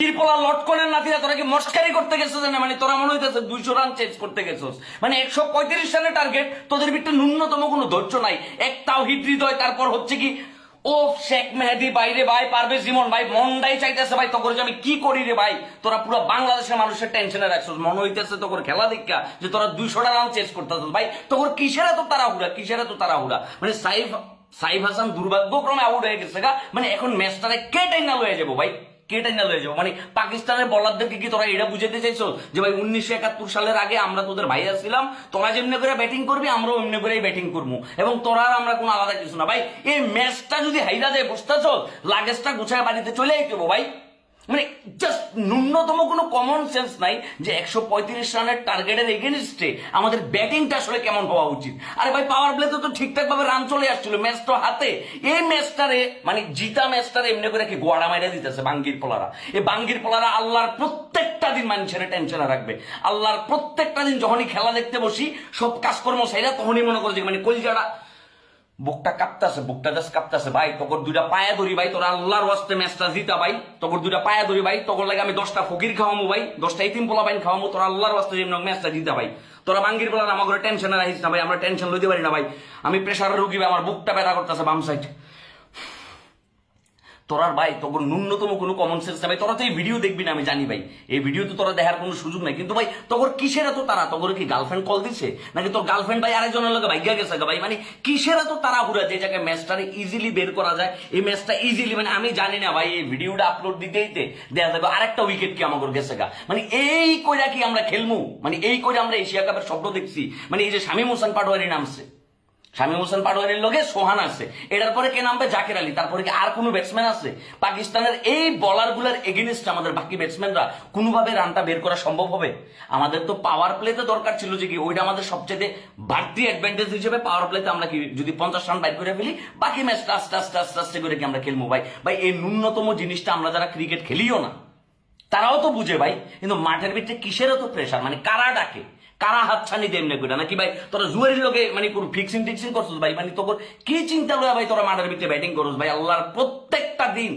তিরপলা লটকনের নাতিরা, তোরা কি মস্কারি করতে গেছিস না? মানে তোরা মনে হইতেছে দুইশো রান চেঞ্জ করতে গেছিস। মানে একশো পঁয়ত্রিশ রানের টার্গেট তোদের ভিতরে ন্যূনতম কোনো ধৈর্য নাই। একটাও হিট হৃদয়, তারপর হচ্ছে কি, ও শেখ মেহেদি বাইরে ভাই, পারবে ভাই, মনটাই চাইতেছে, ভাই যে আমি কি করি রে ভাই? তোরা পুরো বাংলাদেশের মানুষের টেনশনে রাখছিস। মনে হইতেছে তোর খেলা দেখা যে তোরা দুইশোটা রান চেঞ্জ করতেছিস। ভাই, তোর কিসের এত তাড়াহুড়া? কিসের এত তাড়াহুড়া? মানে সাইফ সাইফ হাসান দুর্ভাগ্যক্রমে আউট হয়ে গেছে গা। মানে এখন ম্যাচটারে কে টাইনা লয়ে যাব, ভাই? কে টাইনা লয়ে মানে পাকিস্তানের বলারদেরকে কি তোরা এটা বুঝাতে চাইছো? যে ভাই উনিশশো একাত্তর সালের আগে আমরা তোদের ভাইয়া ছিলাম তোরা যেমনি করে ব্যাটিং করবি, আমরাও এমনি করেই ব্যাটিং করব। এবং তোরা আমরা কোনো আলাদা কিছু না। ভাই, এই ম্যাচটা যদি হাইরা যায় বুঝতেছ? লাগেজটা গুছায় বাড়িতে চলে আইতে ভাই। মানে জাস্ট ন্যূনতম কোনো কমন সেন্স নাই যে একশো পঁয়ত্রিশ রানের টার্গেটের এগেনস্টে আমাদের ব্যাটিংটা আসলে কেমন হওয়া উচিত। আরে ভাই পাওয়ার প্লেতে তো ঠিকঠাক ভাবে রান চলে আসছিল ম্যাচ তো হাতে। এই ম্যাচটারে মানে জিতা ম্যাচটারে এমনি করে কি গোয়াড়া মাইরা দিতেছে বাঙ্গির পোলারা। এই বাঙ্গির পোলারা আল্লাহর প্রত্যেকটা দিন মানুষের টেনশনে রাখবে। আল্লাহর প্রত্যেকটা দিন যখনই খেলা দেখতে বসি, সব কাজকর্ম সাইরা তখনই মনে করে যে মানে কলজারা বুকটা কাঁপতাছে বুকটা জাস্ট কাঁপতাছে। ভাই তখন দুইটা পায়া ধরি ভাই তোর আল্লাহর ওয়াস্তে ম্যাচটা জিতা ভাই। তখন দুইটা পায়া ধরি ভাই তখন লাগে আমি দশটা ফকির খাওয়ামো ভাই। দশটা ইতিম পোলা বাইন খাওয়ামো তোর আল্লাহর ওয়াস্তে যেমন ম্যাচটা জিতা ভাই। তোরা বাঙ্গির বলার আমার ঘরে টেনশনে রাখিস না ভাই আমরা টেনশন লইতে পারি না ভাই। আমি প্রেশার রুগী ভাই, আমার বুকটা ব্যথা করতেছে বাম সাইড তোরার ভাই, তোর ন্যূনতম কোনো কমন সেন্স না ভাই। তোরা তো এই ভিডিও দেখবি না, আমি জানি ভাই। এই ভিডিও তো তোরা দেখার কোনো সুযোগ নাই। কিন্তু ভাই, তোর কিসের এত তারা তোর কি গার্লফ্রেন্ড কল দিছে? নাকি তোর গার্লফ্রেন্ড ভাই আরেকজনের লোকে ভাইগা গেছে ভাই? মানে কিসের এত তারা হুরা যে জায়গায় ম্যাচটারে ইজিলি বের করা যায়? এই ম্যাচটা ইজিলি মানে আমি জানি না ভাই, এই ভিডিওটা আপলোড দিতে দিতে দেখা যাবে আরেকটা উইকেট কি আমার গেছে গা। মানে এই কইরা কি আমরা খেলমু? মানে এই কইরা আমরা এশিয়া কাপের স্বপ্ন দেখছি। মানে এই যে শামীম হোসেন পাটোয়ারি নামছে। শামীম হোসেন পাটোয়ারির লগে সোহান আছে। এটার পরে কে নামবে? জাকির আলী। তারপরে কি আর কোনো ব্যাটসম্যান আছে? পাকিস্তানের এই বলারগুলার এগেনিস্ট আমাদের বাকি ব্যাটসম্যানরা কোনোভাবে রানটা বের করা সম্ভব হবে? আমাদের তো পাওয়ার প্লেতে দরকার ছিল যে কি, ওইটা আমাদের সবচেয়ে বাড়তি অ্যাডভান্টেজ হিসেবে পাওয়ার প্লেতে আমরা কি, যদি পঞ্চাশ রান বাইর করে ফেলি, বাকি ম্যাচটা আস্তে আস্তে আস্তে আস্তে করে কি আমরা খেলব ভাই? ভাই, এই ন্যূনতম জিনিসটা আমরা যারা ক্রিকেট খেলিও না, তারাও তো বুঝে ভাই। কিন্তু মাঠের ভিতরে কিসের তো প্রেশার মানে কারা ডাকে? কারা হাত ছানি দেন না নাকি ভাই, তোরা জুয়ারির লোকে মানে কোন ফিক্সিং টিক্সিং করছিস ভাই? মানে তোর কি চিন্তা লয়া ভাই তোরা মাঠের ভিতরে ব্যাটিং করছিস ভাই? আল্লাহর প্রত্যেকটা দিন,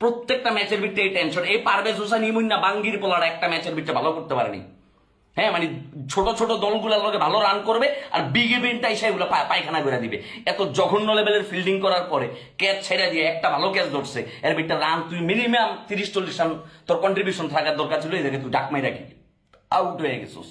প্রত্যেকটা ম্যাচের ভিতরে এই টেনশন এই পারভেজ হোসেন ইমুন না বাঙ্গির পোলার একটা ম্যাচের ভিতরে ভালো করতে পারেনি। হ্যাঁ মানে ছোট ছোট দলগুলোর লোকে ভালো রান করবে আর বিগ ইভেন্টটা এসে এগুলো পায়খানা করে দিবে। এত জঘন্য লেভেলের ফিল্ডিং করার পরে ক্যাচ ছেড়ে দিয়ে একটা ভালো ক্যাচ ধরছে। এর ভিতরে রান তুই মিনিমাম তিরিশ, চল্লিশ রান তোর কন্ট্রিবিউশন থাকার দরকার ছিল জায়গায় তুই ডাক মাই রাখি আউট হয়ে গেছিস।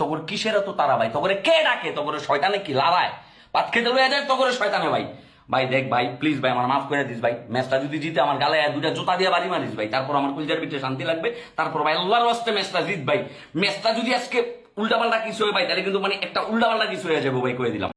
তখন কিসের তো তারা ভাই? তখন কে ডাকে? তখন শয়তানে কি লাড়ায় পাত খেতে লয়ে যায়, তখন শয়তানে ভাই। ভাই, দেখ ভাই প্লিজ ভাই, আমার মাফ করে দিস ভাই। ম্যাচটা যদি জিতে আমার গালে দুটা জুতা দিয়ে বাড়ি মারিস ভাই, তারপর আমার কুলজার ভিতরে শান্তি লাগবে। তারপর ভাই, আল্লাহর ওয়াস্তে ম্যাচটা জিত ভাই। ম্যাচটা যদি আজকে উল্টাপাল্টা কিছু হয় ভাই, তাহলে কিন্তু মানে একটা উল্টাপাল্টা কিছু হয়ে যাব ভাই করে দিলাম।